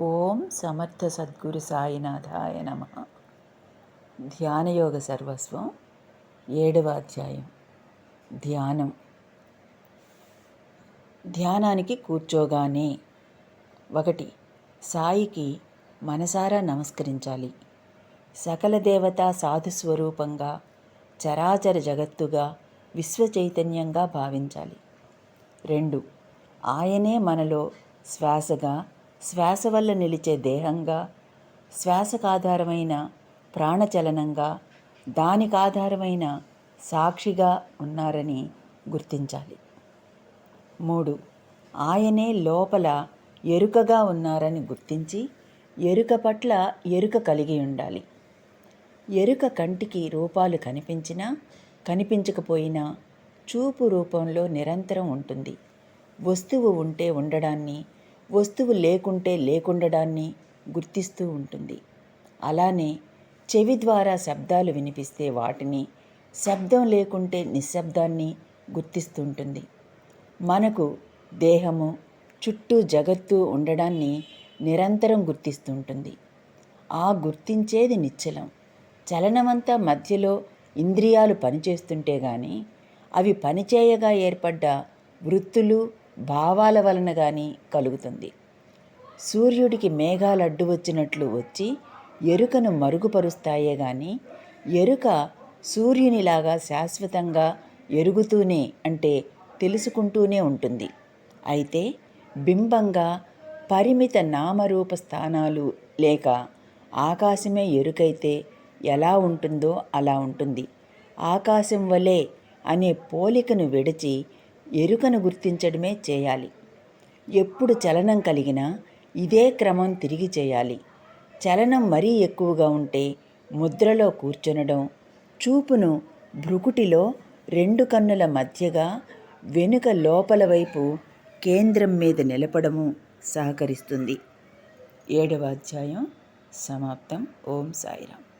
ఓం సమర్థ సద్గురు సాయినాథాయ నమ. ధ్యానయోగ సర్వస్వం ఏడవ అధ్యాయం. ధ్యానం. ధ్యానానికి కూర్చోగానే ఒకటి సాయికి మనసారా నమస్కరించాలి. సకల దేవతా సాధు స్వరూపంగా చరాచర జగత్తుగా విశ్వచైతన్యంగా భావించాలి. రెండు ఆయనే మనలో శ్వాసగా శ్వాస వల్ల నిలిచే దేహంగా శ్వాసకాధారమైన ప్రాణచలనంగా దానికాధారమైన సాక్షిగా ఉన్నారని గుర్తించాలి. మూడు ఆయనే లోపల ఎరుకగా ఉన్నారని గుర్తించి ఎరుక పట్ల ఎరుక కలిగి ఉండాలి. ఎరుక కంటికి రూపాలు కనిపించినా కనిపించకపోయినా చూపు రూపంలో నిరంతరం ఉంటుంది. వస్తువు ఉంటే ఉండడాన్ని వస్తువు లేకుంటే లేకుండడాన్ని గుర్తిస్తూ ఉంటుంది. అలానే చెవి ద్వారా శబ్దాలు వినిపిస్తే వాటిని శబ్దం లేకుంటే నిశ్శబ్దాన్ని గుర్తిస్తుంటుంది మనకు దేహము చుట్టూ జగత్తు ఉండడాన్ని నిరంతరం గుర్తిస్తుంటుంది ఆ గుర్తించేది నిశ్చలం. చలనమంతా మధ్యలో ఇంద్రియాలు పనిచేస్తుంటే గాని అవి పనిచేయగా ఏర్పడ్డ వృత్తులు భావాల వలన కానీ కలుగుతుంది. సూర్యుడికి మేఘాలు అడ్డు వచ్చినట్లు వచ్చి ఎరుకను మరుగుపరుస్తాయే గాని ఎరుక సూర్యునిలాగా శాశ్వతంగా ఎరుగుతూనే అంటే తెలుసుకుంటూనే ఉంటుంది. అయితే బింబంగా పరిమిత నామరూప స్థానాలు లేక ఆకాశమే ఎరుకైతే ఎలా ఉంటుందో అలా ఉంటుంది. ఆకాశం వలె అనే పోలికను విడిచి ఎరుకను గుర్తించడమే చేయాలి. ఎప్పుడు చలనం కలిగినా ఇదే క్రమం తిరిగి చేయాలి. చలనం మరీ ఎక్కువగా ఉంటే ముద్రలో కూర్చునడం చూపును భ్రుకుటిలో రెండు కన్నుల మధ్యగా వెనుక లోపల వైపు కేంద్రం మీద నిలపడము సహకరిస్తుంది. ఏడవ అధ్యాయం సమాప్తం. ఓం సాయిరామ్.